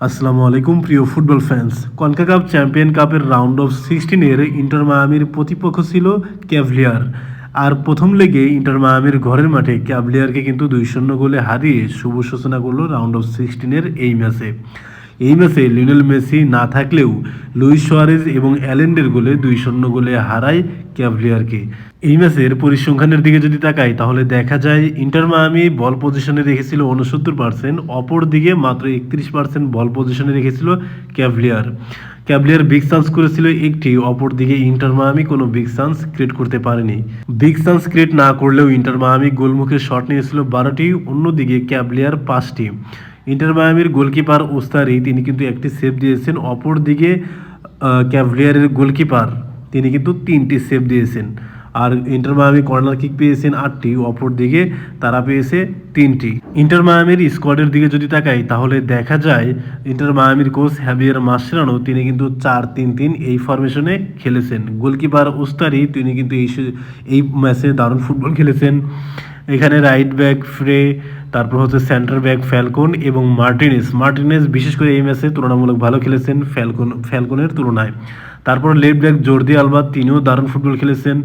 আসসালামু আলাইকুম, প্রিয় football fans concha cup champion কাপের রাউন্ড অফ সিক্সটিনের ইন্টার মায়ামির প্রতিপক্ষ ছিল ক্যাভলিয়ার। আর প্রথম লেগে ইন্টার মায়ামির ঘরের মাঠে ক্যাভলিয়ারকে কিন্তু দুই শূন্য গোলে হারিয়ে শুভ সূচনা করল রাউন্ড অফ সিক্সটিনের এই ম্যাচে। এই ম্যাচে লিওনেল মেসি না থাকলেও লুইস সোয়ারেজ এবং অ্যালেন্ডের গোলে দুই শূন্য গোলে হারায় ক্যাভলিয়ারকে। এই ম্যাচের পরিসংখ্যানের দিকে যদি তাকাই, তাহলে দেখা যায় ইন্টার মায়ামি বল পজিশনে রেখেছিল উনসত্তর পার্সেন্ট, অপর দিকে মাত্র একত্রিশ পার্সেন্ট বল পজিশনে রেখেছিল ক্যাভলিয়ার। ক্যাভলিয়ার বিগ চান্স করেছিল একটি, অপর দিকে ইন্টার মায়ামি কোনো বিগ চান্স ক্রিয়েট করতে পারেনি। বিগ চান্স ক্রিয়েট না করলেও ইন্টার মায়ামি গোলমুখে শট নিয়েছিল বারোটি, অন্যদিকে ক্যাভলিয়ার পাঁচটি। ইন্টার মায়ামির গোলকিপার ওস্তারি তিনি কিন্তু একটি সেভ দিয়েছেন। অপর দিকে ক্যাভলিয়ারের গোলকিপার তিনি কিন্তু তিনটি সেভ দিয়েছেন। আর ইন্টার মায়ামি কর্নার কিক পেয়েছেন আটটি, অপর দিকে তারা পেয়েছে তিনটি। ইন্টার মায়ামির স্কোয়াডের দিকে যদি তাকাই, তাহলে দেখা যায় ইন্টার মায়ামির কোচ হ্যাভিয়ার মাসরানো তিনি কিন্তু চার তিন তিন এই ফরমেশনে খেলেছেন। গোলকিপার উস্তারি তিনি কিন্তু এই এই ম্যাচে দারুণ ফুটবল খেলেছেন। এখানে রাইট ব্যাক ফ্রে তারপর হচ্ছে সেন্টার ব্যাক ফ্যালকন এবং মার্টিনেস মার্টিনেস বিশেষ করে এই ম্যাচে তুলনামূলক ভালো খেলেছেন ফ্যালকন ফ্যালকনের তুলনায়। তারপর লেফট ব্যাক জর্দি আলবা তিনিও দারুণ ফুটবল খেলেছেন।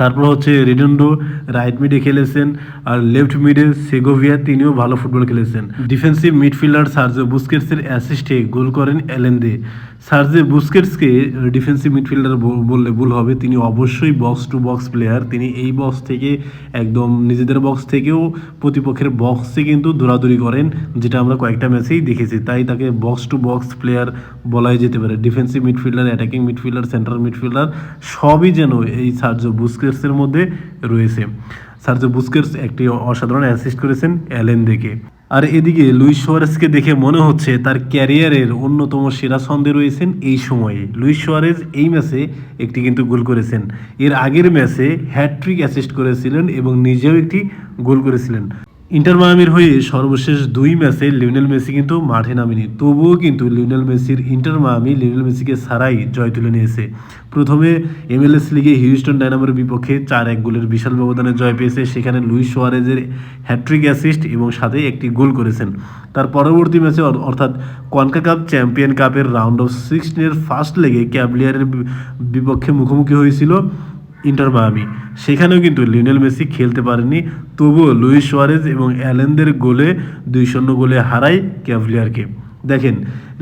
তারপর হচ্ছে রেডন্ডো রাইট মিডে খেলেছেন আর লেফট মিডে সেগোভিয়া তিনিও ভালো ফুটবল খেলেছেন। ডিফেন্সিভ মিডফিল্ডার সার্জো বুস্কেটসের অ্যাসিস্টে গোল করেন এলেন্দে সার্জে বুস্কেটসকে ডিফেন্সিভ মিডফিল্ডার বললে ভুল হবে, তিনি অবশ্যই বক্স টু বক্স প্লেয়ার তিনি এই বক্স থেকে একদম নিজেদের বক্স থেকেও প্রতিপক্ষের বক্সে কিন্তু দৌড়াদৌড়ি করেন, যেটা আমরা কয়েকটা ম্যাচেই দেখেছি। তাই তাকে বক্স টু বক্স প্লেয়ার বলাই যেতে পারে। Defensive midfielder attacking midfielder central midfielder সবই যেন এই সার্জো বুস্কেটসের মধ্যে রয়েছে। সার্জো বুস্কেটস একটি অসাধারণ অ্যাসিস্ট করেছেন অ্যালেন দেখে। আর এদিকে লুইস সোয়ারেজকে দেখে মনে হচ্ছে তার ক্যারিয়ারের অন্যতম সেরা ছন্দে রয়েছেন এই সময়ে। লুইস সোয়ারেজ এই ম্যাচে একটি কিন্তু গোল করেছেন। এর আগের ম্যাচে হ্যাট্রিক অ্যাসিস্ট করেছিলেন এবং নিজেও একটি গোল করেছিলেন। ইন্টার মায়ামির হয়ে সর্বশেষ দুই ম্যাচে লিওনেল মেসি কিন্তু মাঠে নামেনি। তবুও কিন্তু লিওনেল মেসির ইন্টার মায়ামি লিওনেল মেসিকে ছাড়াই জয় তুলে নিয়েছে। প্রথমে এমএলএস লিগে হিউস্টন ডায়নামোর বিপক্ষে চার এক গোলের বিশাল ব্যবধানে জয় পেয়েছে। সেখানে লুইস সোয়ারেজের হ্যাট্রিক অ্যাসিস্ট এবং সাথে একটি গোল করেছেন। তার পরবর্তী ম্যাচে অর্থাৎ কনকা কাপ চ্যাম্পিয়ন কাপের রাউন্ড অফ সিক্সটিনের ফার্স্ট লেগে ক্যাবলিয়ারের বিপক্ষে মুখোমুখি হয়েছিল। Inter Miami. সেখানেও কিন্তু লিওনেল মেসি খেলতে পারেনি তবুও লুইস সোয়ারেজ এবং অ্যালেনদের গোলে দুই শূন্য গোলে হারায় ক্যাভলিয়ারকে। দেখেন,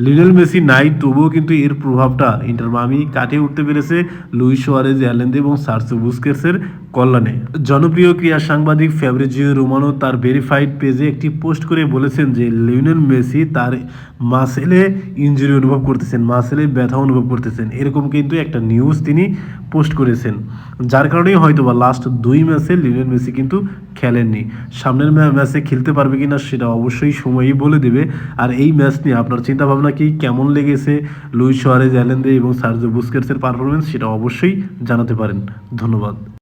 লিওনেল মেসি নাই, তবুও কিন্তু এর প্রভাবটা ইন্টার মায়ামি কাটিয়ে উঠতে পেরেছে। লুইস সোয়ারেজ অ্যালেন্দে এবং সার্সো বুস্কেটসের কল্যাণে। জনপ্রিয় ক্রীড়া সাংবাদিক ফ্যাব্রিজিও রোমানো তার ভেরিফাইড পেজে একটি পোস্ট করে বলেছেন যে লিওনেল মেসি তার মাসেলে ইঞ্জুরি অনুভব করতেছেন, মাসেলে ব্যথা অনুভব করতেছেন। এরকম কিন্তু একটা নিউজ তিনি পোস্ট করেছেন। যার কারণেই হয়তো বা লাস্ট দুই ম্যাচে লিওনেল মেসি কিন্তু খেলেননি। সামনের ম্যাচে খেলতে পারবে কিনা সেটা অবশ্যই সময়ই বলে দেবে। আর এই ম্যাচ নিয়ে আপনার চিন্তাভাবনা কি? কেমন লেগেছে? লুইস সোয়ারেজ অ্যালেন্দে এবং সার্জো বুস্কেটসের পারফরমেন্স সেটা অবশ্যই জানাতে পারেন। ধন্যবাদ।